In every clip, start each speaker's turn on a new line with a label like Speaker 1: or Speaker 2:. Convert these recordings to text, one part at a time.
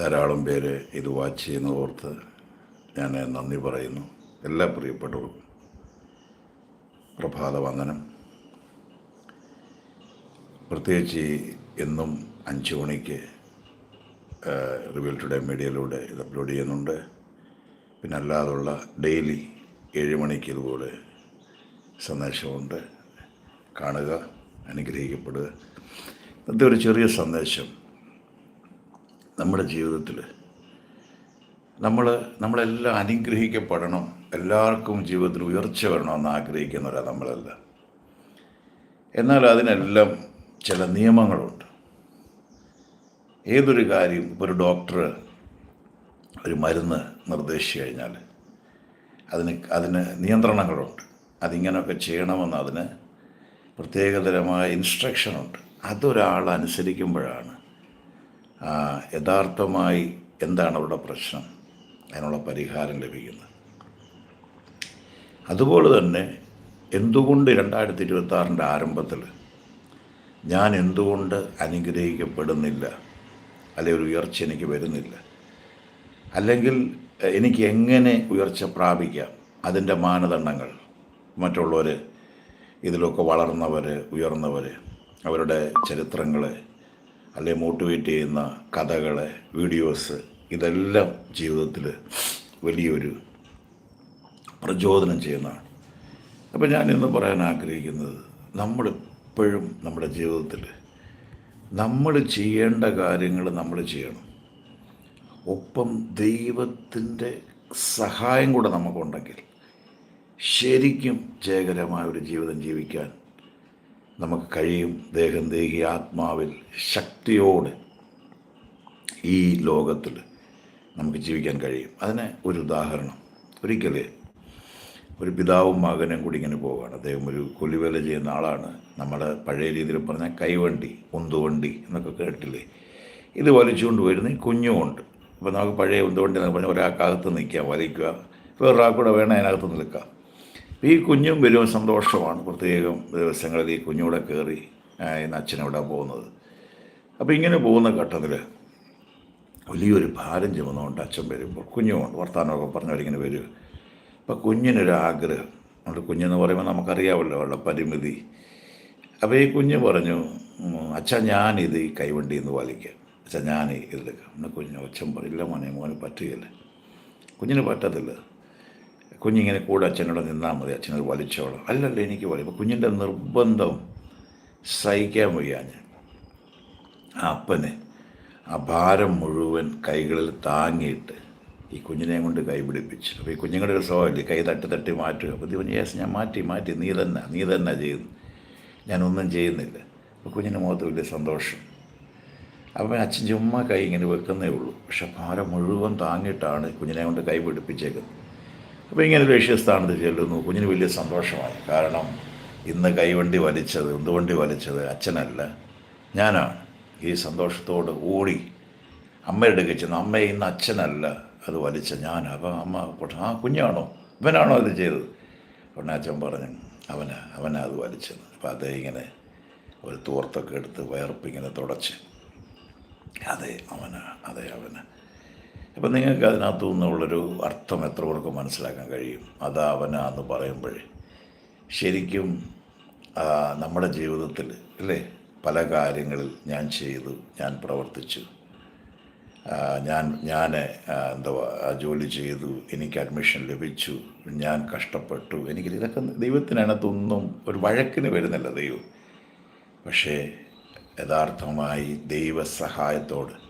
Speaker 1: ധാരാളം പേര് ഇത് വാച്ച് ചെയ്യുന്ന ഓർത്ത് ഞാൻ നന്ദി പറയുന്നു. എല്ലാ പ്രിയപ്പെട്ടവർക്കും പ്രഭാത വന്ദനം. പ്രത്യേകിച്ച് എന്നും അഞ്ച് മണിക്ക് റിവ്യൽ ടുഡേ മീഡിയയിലൂടെ ഇത് അപ്ലോഡ് ചെയ്യുന്നുണ്ട്. പിന്നെ അല്ലാതുള്ള ഡെയിലി ഏഴ് മണിക്ക് ഇതുപോലെ സന്ദേശമുണ്ട്. കാണുക അനുഗ്രഹിക്കപ്പെടുക. ഇന്നത്തെ ഒരു ചെറിയ സന്ദേശം. നമ്മുടെ ജീവിതത്തിൽ. നമ്മൾ നമ്മളെല്ലാം അനുഗ്രഹിക്കപ്പെടണം. എല്ലാവർക്കും ജീവിതത്തിൽ ഉയർച്ച വരണമെന്ന് ആഗ്രഹിക്കുന്നവരാണ് നമ്മളെല്ലാം. എന്നാൽ അതിനെല്ലാം ചില നിയമങ്ങളുണ്ട്. ഏതൊരു കാര്യം ഒരു ഡോക്ടർ ഒരു മരുന്ന് നിർദ്ദേശിച്ചു കഴിഞ്ഞാൽ അതിന് അതിന് നിയന്ത്രണങ്ങളുണ്ട്. അതിങ്ങനെയൊക്കെ ചെയ്യണമെന്ന് അതിന് പ്രത്യേകതരമായ ഇൻസ്ട്രക്ഷനുണ്ട് അതൊരാൾ അനുസരിക്കുമ്പോഴാണ് യഥാർത്ഥമായി എന്താണ് അവരുടെ പ്രശ്നം? അതിനുള്ള പരിഹാരം ലഭിക്കുന്നത്. അതുപോലെ തന്നെ എന്തുകൊണ്ട് രണ്ടായിരത്തി ഇരുപത്തി ആറിന്റെ ആരംഭത്തിൽ ഞാൻ എന്തുകൊണ്ട് അനുഗ്രഹിക്കപ്പെടുന്നില്ല? അല്ലെങ്കിൽ ഒരു ഉയർച്ച എനിക്ക് വരുന്നില്ല? അല്ലെങ്കിൽ എനിക്ക് എങ്ങനെ ഉയർച്ച പ്രാപിക്കാം? അതിന്റെ മാനദണ്ഡങ്ങൾ. മറ്റുള്ളവർ ഇതിലൊക്കെ വളർന്നവർ ഉയർന്നവർ അവരുടെ ചരിത്രങ്ങൾ അല്ലെങ്കിൽ മോട്ടിവേറ്റ് ചെയ്യുന്ന കഥകൾ വീഡിയോസ് ഇതെല്ലാം ജീവിതത്തിൽ വലിയൊരു പ്രചോദനം ചെയ്യുന്നതാണ്. അപ്പോൾ ഞാൻ ഇന്ന് പറയാൻ ആഗ്രഹിക്കുന്നത് നമ്മളെപ്പോഴും നമ്മുടെ ജീവിതത്തിൽ നമ്മൾ ചെയ്യേണ്ട കാര്യങ്ങൾ നമ്മൾ ചെയ്യണം. ഒപ്പം ദൈവത്തിന്റെ സഹായം കൂടെ നമുക്കുണ്ടെങ്കിൽ ശരിക്കും ജയകരമായ ഒരു ജീവിതം ജീവിക്കാൻ നമുക്ക് കഴിയും ദേഹം ദേഹി ആത്മാവിൽ ശക്തിയോടെ ഈ ലോകത്തിൽ നമുക്ക് ജീവിക്കാൻ കഴിയും. അതിന് ഒരു ഉദാഹരണം. ഒരിക്കലേ ഒരു പിതാവും മകനും കൂടി ഇങ്ങനെ പോവുകയാണ്. അദ്ദേഹം ഒരു കൊലിവേല ചെയ്യുന്ന ആളാണ്. നമ്മുടെ പഴയ രീതിയിൽ പറഞ്ഞാൽ കൈവണ്ടി ഉന്തുവണ്ടി എന്നൊക്കെ കേട്ടില്ലേ? ഇത് വലിച്ചുകൊണ്ട് വരുന്ന കുഞ്ഞുമുണ്ട്. അപ്പോൾ നമുക്ക് പഴയ ഉന്തുവണ്ടി എന്നൊക്കെ പറഞ്ഞാൽ ഒരാൾക്കകത്ത് നിൽക്കുക വലിക്കുക വേറൊരാൾക്കൂടെ വേണം അതിനകത്ത് നിൽക്കാം അപ്പോൾ ഈ കുഞ്ഞും വലിയ സന്തോഷമാണ്. പ്രത്യേകം ദിവസങ്ങളിൽ ഈ കുഞ്ഞൂടെ കയറി ഇന്ന് അച്ഛനവിടെ പോകുന്നത്? അപ്പോൾ ഇങ്ങനെ പോകുന്ന ഘട്ടത്തിൽ വലിയൊരു ഭാരം ചുമന്നുകൊണ്ട് അച്ഛൻ വരുമ്പോൾ കുഞ്ഞുമുണ്ട് വർത്തമാനമൊക്കെ പറഞ്ഞവരിങ്ങനെ വരും. അപ്പോൾ കുഞ്ഞിനൊരാഗ്രഹം നമ്മുടെ കുഞ്ഞെന്ന് പറയുമ്പോൾ നമുക്കറിയാമല്ലോ അവളുടെ പരിമിതി. അപ്പോൾ ഈ കുഞ്ഞ് പറഞ്ഞു അച്ഛ ഞാനിത് ഈ കൈവണ്ടി എന്ന് വലിക്കാം അച്ഛാ ഞാൻ ഇതിലേക്ക് നമ്മുടെ കുഞ്ഞ് അച്ഛൻ പറയില്ല മോനെ മോന് പറ്റുകയില്ല. കുഞ്ഞിന് പറ്റത്തില്ല. കുഞ്ഞിങ്ങനെ കൂടെ അച്ഛനോട് നിന്നാൽ മതി അച്ഛനത് വലിച്ചോളാം. അല്ലല്ല എനിക്ക് വലി അപ്പോൾ കുഞ്ഞിന്റെ നിർബന്ധം സഹിക്കാൻ വയ്യാഞ്ഞ് ആ അപ്പന് ആ ഭാരം മുഴുവൻ കൈകളിൽ താങ്ങിയിട്ട് ഈ കുഞ്ഞിനെ കൊണ്ട് കൈ പിടിപ്പിച്ചു അപ്പോൾ ഈ കുഞ്ഞുങ്ങളുടെ ഒരു സ്വഭാവമില്ലേ? കൈ തട്ടി തട്ടി മാറ്റുക. അപ്പോൾ ദിവസം യേസ് ഞാൻ മാറ്റി മാറ്റി നീ തന്നെ നീ തന്നെ ചെയ്യുന്നു. ഞാനൊന്നും ചെയ്യുന്നില്ല. അപ്പോൾ കുഞ്ഞിന്റെ മുഖത്ത് വലിയ സന്തോഷം. അപ്പോൾ അച്ഛൻ ചുമ്മാ കൈ ഇങ്ങനെ വെക്കുന്നേ ഉള്ളൂ. പക്ഷെ ഭാരം മുഴുവൻ താങ്ങിയിട്ടാണ് കുഞ്ഞിനെ കൊണ്ട് കൈ പിടിപ്പിച്ചേക്കുന്നത് അപ്പോൾ ഇങ്ങനെ ലക്ഷ്യസ്ഥാനത്ത് ചെല്ലുന്നു. കുഞ്ഞിന് വലിയ സന്തോഷമായി. കാരണം ഇന്ന് കൈവണ്ടി വലിച്ചത് ഉന്തുവണ്ടി വലിച്ചത്? അച്ഛനല്ല. ഞാനാണ്. ഈ സന്തോഷത്തോട് ഓടി അമ്മയുടെ അടുക്കൽ ചെന്ന്. അമ്മ ഇന്ന് അച്ഛനല്ല. അത് വലിച്ച ഞാൻ അപ്പം അമ്മ കൊട്ടാ ആ കുഞ്ഞാണോ? ഇവനാണോ അത് ചെയ്തത്? ഉടനെ അച്ഛൻ പറഞ്ഞു അവനാ അവനാ അത് വലിച്ചത്. അപ്പം അതേ ഇങ്ങനെ ഒരു തോർത്തൊക്കെ എടുത്ത് വയർപ്പിങ്ങനെ തുടച്ച്. അതെ അവനാ അതെ അവനാ. അപ്പം നിങ്ങൾക്ക് അതിനകത്തു നിന്നുള്ളൊരു അർത്ഥം എത്ര പേർക്ക് മനസ്സിലാക്കാൻ കഴിയും? അതാ അവനാ എന്ന് പറയുമ്പോൾ ശരിക്കും നമ്മുടെ ജീവിതത്തിൽ അല്ലേ? പല കാര്യങ്ങളിൽ ഞാൻ ചെയ്തു ഞാൻ പ്രവർത്തിച്ചു. ഞാൻ ഞാൻ എന്തുവാ ജോലി ചെയ്തു എനിക്ക് അഡ്മിഷൻ ലഭിച്ചു ഞാൻ കഷ്ടപ്പെട്ടു. എനിക്ക് ഇതൊക്കെ ദൈവത്തിനകത്തൊന്നും ഒരു വഴക്കിന് വരുന്നില്ല ദൈവം. പക്ഷേ യഥാർത്ഥമായി ദൈവസഹായത്തോട്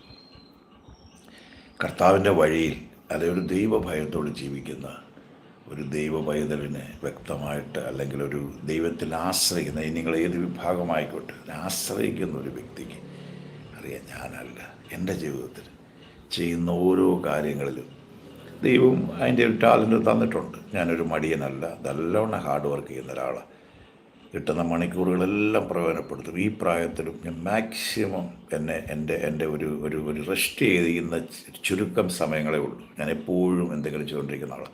Speaker 1: കർത്താവിന്റെ വഴിയിൽ അല്ലെ ഒരു ദൈവഭയത്തോട് ജീവിക്കുന്ന ഒരു ദൈവ പൈതലിനെ വ്യക്തമായിട്ട് അല്ലെങ്കിൽ ഒരു ദൈവത്തിൽ ആശ്രയിക്കുന്ന നിങ്ങൾ ഏത് വിഭാഗമായിക്കോട്ടെ ആശ്രയിക്കുന്ന ഒരു വ്യക്തിക്ക് അറിയാം ഞാനല്ല. എന്റെ ജീവിതത്തിൽ ചെയ്യുന്ന ഓരോ കാര്യങ്ങളിലും ദൈവം അതിന്റെ ഒരു ടാലന്റ് തന്നിട്ടുണ്ട്. ഞാനൊരു മടിയനല്ല നല്ലോണം ഹാർഡ് വർക്ക് ചെയ്യുന്ന ഒരാളാണ്. കിട്ടുന്ന മണിക്കൂറുകളെല്ലാം പ്രയോജനപ്പെടുത്തും. ഈ പ്രായത്തിലും ഞാൻ മാക്സിമം എന്നെ എന്റെ എന്റെ ഒരു ഒരു ഒരു റെസ്റ്റ് ചെയ്തിരിക്കുന്ന ചുരുക്കം സമയങ്ങളേ ഉള്ളൂ. ഞാൻ എപ്പോഴും എന്തെങ്കിലും ചെയ്തുകൊണ്ടിരിക്കുന്ന ആളാണ്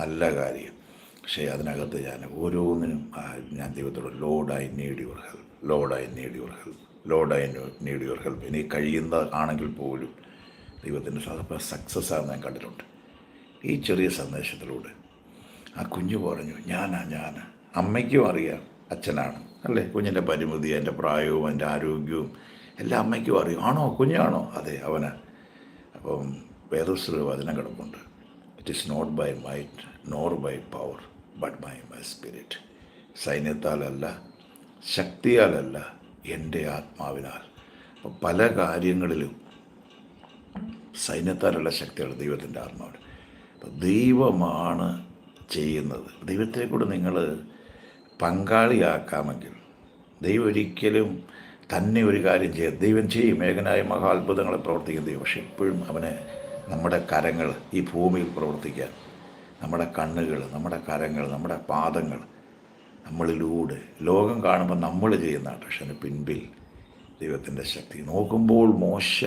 Speaker 1: നല്ല കാര്യം. പക്ഷേ അതിനകത്ത് ഞാൻ ഓരോന്നിനും ഞാൻ ദൈവത്തോട് Lord I need your help Lord I need your help Lord I need your help എനിക്ക് കഴിയുന്ന ആണെങ്കിൽ പോലും ദൈവത്തിന്റെ സാധാരണ സക്സസ് ആണെന്ന് ഞാൻ കണ്ടിട്ടുണ്ട്. ഈ ചെറിയ സന്ദേശത്തിലൂടെ ആ കുഞ്ഞു പറഞ്ഞു ഞാനാ ഞാൻ അമ്മയ്ക്കും അറിയാം. അച്ഛനാണ്. അല്ലേ? കുഞ്ഞിന്റെ പരിമിതി എന്റെ പ്രായവും എന്റെ ആരോഗ്യവും എല്ലാം അമ്മയ്ക്കും അറിയും. ആണോ? കുഞ്ഞാണോ? അതെ അവന്. അപ്പം വേദസ്വര വചനം കിടപ്പുണ്ട്. It is not by might nor by power but by my spirit സൈന്യത്താലല്ല ശക്തിയാലല്ല എന്റെ ആത്മാവിനാൽ. അപ്പം പല കാര്യങ്ങളിലും സൈന്യത്താലുള്ള ശക്തിയാണ് ദൈവത്തിന്റെ ആത്മാവ് അപ്പം ദൈവമാണ് ചെയ്യുന്നത്. ദൈവത്തെ കൂടെ നിങ്ങൾ പങ്കാളിയാക്കാമെങ്കിൽ ദൈവം ഒരിക്കലും തന്നെ ഒരു കാര്യം ചെയ്യും ദൈവം ചെയ്യും. ഏകനായ മഹാത്ഭുതങ്ങളെ പ്രവർത്തിക്കും ദൈവം. പക്ഷെ ഇപ്പോഴും അവന് നമ്മുടെ കരങ്ങൾ ഈ ഭൂമിയിൽ പ്രവർത്തിക്കാൻ നമ്മുടെ കണ്ണുകൾ നമ്മുടെ കരങ്ങൾ നമ്മുടെ പാദങ്ങൾ നമ്മളിലൂടെ ലോകം കാണുമ്പോൾ നമ്മൾ ചെയ്യുന്ന പക്ഷെ പിൻപിൽ ദൈവത്തിന്റെ ശക്തി. നോക്കുമ്പോൾ മോശ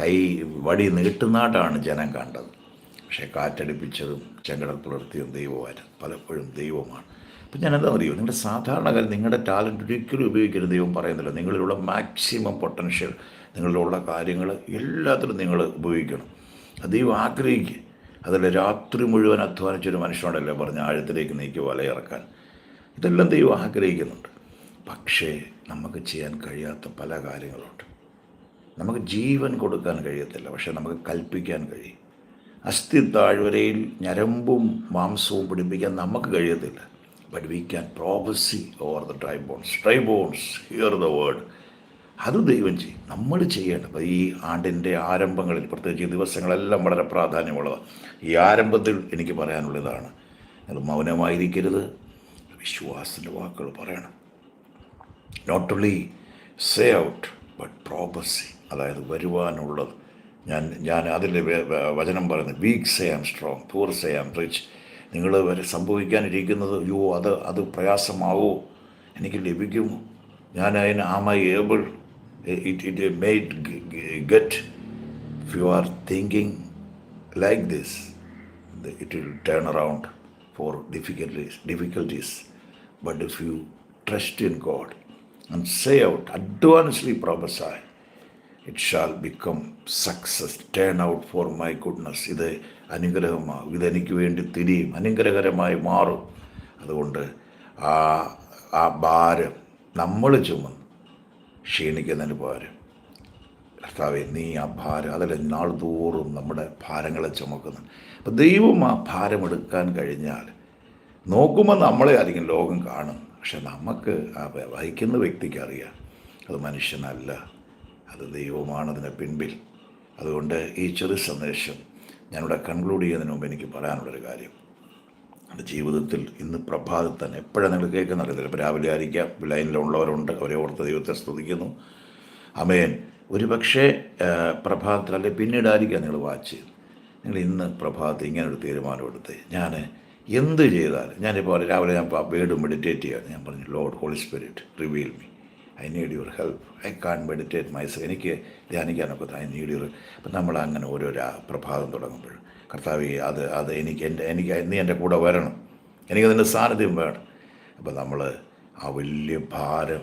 Speaker 1: കൈ വടി നീട്ടുന്നാട്ടാണ് ജനം കണ്ടത്. പക്ഷേ കാറ്റടിപ്പിച്ചതും ചെങ്കടൽ പുലർത്തിയതും ദൈവമായിരുന്നു. പലപ്പോഴും ദൈവമാണ്. അപ്പം ഞാൻ എന്താ അറിയോ? നിങ്ങളുടെ സാധാരണക്കാർ നിങ്ങളുടെ ടാലന്റ് ഒരിക്കലും ഉപയോഗിക്കരുത് ദൈവം പറയുന്നില്ല. നിങ്ങളിലുള്ള മാക്സിമം പൊട്ടൻഷ്യൽ നിങ്ങളിലുള്ള കാര്യങ്ങൾ എല്ലാത്തിലും നിങ്ങൾ ഉപയോഗിക്കണം. ദൈവം ആഗ്രഹിക്കുക അതല്ല രാത്രി മുഴുവൻ അധ്വാനിച്ചൊരു മനുഷ്യനോടല്ലേ പറഞ്ഞ ആഴത്തിലേക്ക് നീക്കി വലയിറക്കാൻ. ഇതെല്ലാം ദൈവം ആഗ്രഹിക്കുന്നുണ്ട്. പക്ഷേ നമുക്ക് ചെയ്യാൻ കഴിയാത്ത പല കാര്യങ്ങളുണ്ട്. നമുക്ക് ജീവൻ കൊടുക്കാൻ കഴിയത്തില്ല പക്ഷേ നമുക്ക് കൽപ്പിക്കാൻ കഴിയും. അസ്ഥി താഴ്വരയിൽ ഞരമ്പും മാംസവും പിടിപ്പിക്കാൻ നമുക്ക് കഴിയത്തില്ല. But we can prophesy over the dry bones dry bones hear the word അത് ദൈവം ചെയ്യും. നമ്മൾ ചെയ്യേണ്ട അപ്പോൾ ഈ ആണ്ടിന്റെ ആരംഭങ്ങളിൽ പ്രത്യേകിച്ച് ദിവസങ്ങളെല്ലാം വളരെ പ്രാധാന്യമുള്ളതാണ് ഈ ആരംഭത്തിൽ എനിക്ക് പറയാനുള്ളതാണ് അത് മൗനമായിരിക്കരുത്. വിശ്വാസത്തിന്റെ വാക്കുകൾ പറയണം. Not only say out but prophesy അതായത് വരുവാനുള്ളത്. ഞാൻ ഞാൻ അതിന്റെ വചനം പറയുന്നത്. Weak say I'm strong poor say I'm rich നിങ്ങൾ വരെ സംഭവിക്കാനിരിക്കുന്നത് അയ്യോ അത് അത് പ്രയാസമാവോ? എനിക്ക് ലഭിക്കുമോ ഞാൻ അതിന് am I able it it made get if you are thinking like this it will turn around for difficulties difficulties but if you trust in God and say out advancely പ്രോബസായി it shall become success turn out for my goodness ഇത് അനുഗ്രഹമാകും. ഇതെനിക്ക് വേണ്ടി തിരിയും അനുഗ്രഹകരമായി മാറും. അതുകൊണ്ട് ആ ആ ഭാരം നമ്മൾ ചുമന്ന് ക്ഷീണിക്കുന്നതിന് പകരം കർത്താവെ നീ ആ ഭാരം അതല്ല നാൾ തോറും നമ്മുടെ ഭാരങ്ങളെ ചുമക്കുന്നു. അപ്പം ദൈവം ആ ഭാരമെടുക്കാൻ കഴിഞ്ഞാൽ നോക്കുമ്പോൾ നമ്മളെ ആയിരിക്കും ലോകം കാണും. പക്ഷെ നമുക്ക് ആ വഹിക്കുന്ന വ്യക്തിക്ക് അറിയാം അത് മനുഷ്യനല്ല അത് ദൈവമാണ് പിൻപിൽ. അതുകൊണ്ട് ഈ ചെറു സന്ദേശം ഞാനിവിടെ കൺക്ലൂഡ് ചെയ്യുന്നതിന് മുമ്പ് എനിക്ക് പറയാനുള്ളൊരു കാര്യം. എന്റെ ജീവിതത്തിൽ ഇന്ന് പ്രഭാതത്തിൽ തന്നെ എപ്പോഴാണ് നിങ്ങൾ കേൾക്കുന്നത് ചിലപ്പോൾ രാവിലെ ആയിരിക്കാം ലൈനിലുള്ളവരുണ്ട് അവരെ ഓർത്ത ദൈവത്തെ സ്തുതിക്കുന്നു. അമേൻ ഒരു പക്ഷേ പ്രഭാതത്തിൽ അല്ലെങ്കിൽ പിന്നീടായിരിക്കാം നിങ്ങൾ വാച്ച് ചെയ്ത് നിങ്ങൾ ഇന്ന് പ്രഭാതത്തിൽ ഇങ്ങനെ ഒരു തീരുമാനമെടുത്ത് ഞാൻ എന്ത് ചെയ്താലും ഞാനിപ്പോൾ രാവിലെ ഞാൻ വീണ്ടും മെഡിറ്റേറ്റ് ചെയ്യാൻ ഞാൻ പറഞ്ഞു Lord Holy Spirit reveal me. I need your help I can meditate mice എനിക്ക് ധ്യാനിക്കാനൊക്കെ ഐ നീഡ് യുവർ അപ്പം നമ്മൾ അങ്ങനെ ഓരോരാ പ്രഭാതം തുടങ്ങുമ്പോൾ കർത്താവ് അത് അത് എനിക്ക് എന്റെ എനിക്ക് നീ എന്റെ കൂടെ വരണം. എനിക്കതിന്റെ സാന്നിധ്യം വേണം. അപ്പം നമ്മൾ ആ വലിയ ഭാരം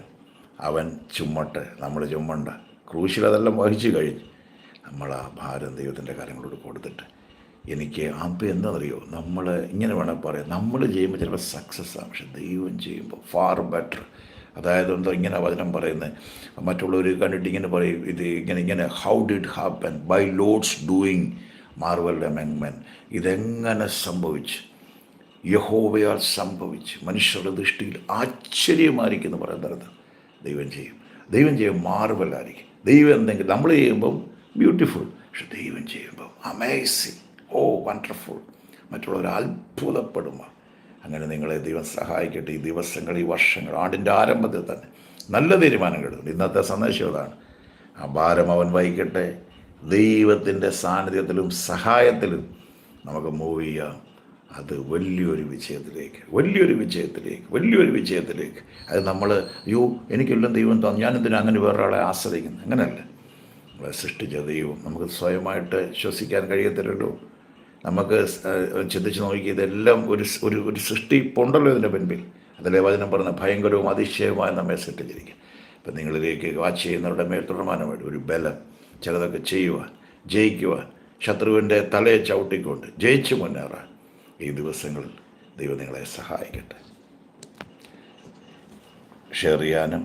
Speaker 1: അവൻ ചുമട്ടെ നമ്മൾ ചുമ്മണ്ട ക്രൂശിൽ അതെല്ലാം വഹിച്ചു കഴിഞ്ഞു. നമ്മൾ ആ ഭാരം ദൈവത്തിന്റെ കാര്യങ്ങളോട് കൊടുത്തിട്ട് എനിക്ക് അപ്പം എന്താണെന്നറിയോ? നമ്മൾ ഇങ്ങനെ വേണമെങ്കിൽ പറയാം. നമ്മൾ ചെയ്യുമ്പോൾ ചിലപ്പോൾ സക്സസ് ആണ് പക്ഷെ ദൈവം ചെയ്യുമ്പോൾ ഫാർ ബെറ്റർ അതായത് എന്തോ ഇങ്ങനെ വചനം പറയുന്നത്. മറ്റുള്ളവർ കണ്ടിട്ട് ഇങ്ങനെ പറയും ഇത് ഇങ്ങനെ ഇങ്ങനെ how did happen by Lord's doing marvel among men ഇതെങ്ങനെ സംഭവിച്ചു? യഹോവയാൽ സംഭവിച്ച്. മനുഷ്യരുടെ ദൃഷ്ടിയിൽ ആശ്ചര്യമായിരിക്കും എന്ന് പറയുന്നത് ദൈവം ചെയ്യും. ദൈവം ചെയ്യും മാർവൽ മാർവലായിരിക്കും ദൈവം എന്തെങ്കിലും നമ്മൾ ചെയ്യുമ്പം ബ്യൂട്ടിഫുൾ പക്ഷെ ദൈവം ചെയ്യുമ്പം അമേസിങ് ഓ വണ്ടർഫുൾ മറ്റുള്ളവർ അത്ഭുതപ്പെടുമ്പോൾ അങ്ങനെ നിങ്ങളെ ദൈവം സഹായിക്കട്ടെ. ഈ ദിവസങ്ങൾ ഈ വർഷങ്ങൾ ആണ്ടിന്റെ ആരംഭത്തിൽ തന്നെ നല്ല തീരുമാനങ്ങൾ ഇന്നത്തെ സന്ദേശം അതാണ്. ആ ഭാരം അവൻ വഹിക്കട്ടെ. ദൈവത്തിന്റെ സാന്നിധ്യത്തിലും സഹായത്തിലും നമുക്ക് മൂവ് ചെയ്യാം. അത് വലിയൊരു വിജയത്തിലേക്ക് വലിയൊരു വിജയത്തിലേക്ക് വലിയൊരു വിജയത്തിലേക്ക്. അത് നമ്മൾ അയ്യോ എനിക്കെല്ലാം ദൈവം തന്നു. ഞാനെന്തിനും അങ്ങനെ വേറൊരാളെ ആശ്രയിക്കുന്നു അങ്ങനെയല്ല. നമ്മളെ സൃഷ്ടിച്ച ദൈവം നമുക്ക് സ്വയമായിട്ട് ശ്വസിക്കാൻ കഴിയത്തില്ലല്ലോ. നമുക്ക് ചിന്തിച്ച് നോക്കി ഇതെല്ലാം ഒരു ഒരു ഒരു സൃഷ്ടി ഉണ്ടല്ലോ ഇതിന്റെ പിൻപിൽ. അതിലെ വചനം പറഞ്ഞ ഭയങ്കരവും അതിശയവുമായി നമ്മെ സൃഷ്ടിച്ചിരിക്കുക അപ്പം നിങ്ങളിലേക്ക് വാച്ച് ചെയ്യുന്നവരുടെ മേൽ തുടർമാനമായിട്ട് ഒരു ബലം ചിലതൊക്കെ ചെയ്യുവാൻ ജയിക്കുവാൻ ശത്രുവിന്റെ തലയെ ചവിട്ടിക്കൊണ്ട് ജയിച്ചു മുന്നേറാൻ ഈ ദിവസങ്ങളിൽ ദൈവം നിങ്ങളെ സഹായിക്കട്ടെ. ഷെയർ ചെയ്യാനും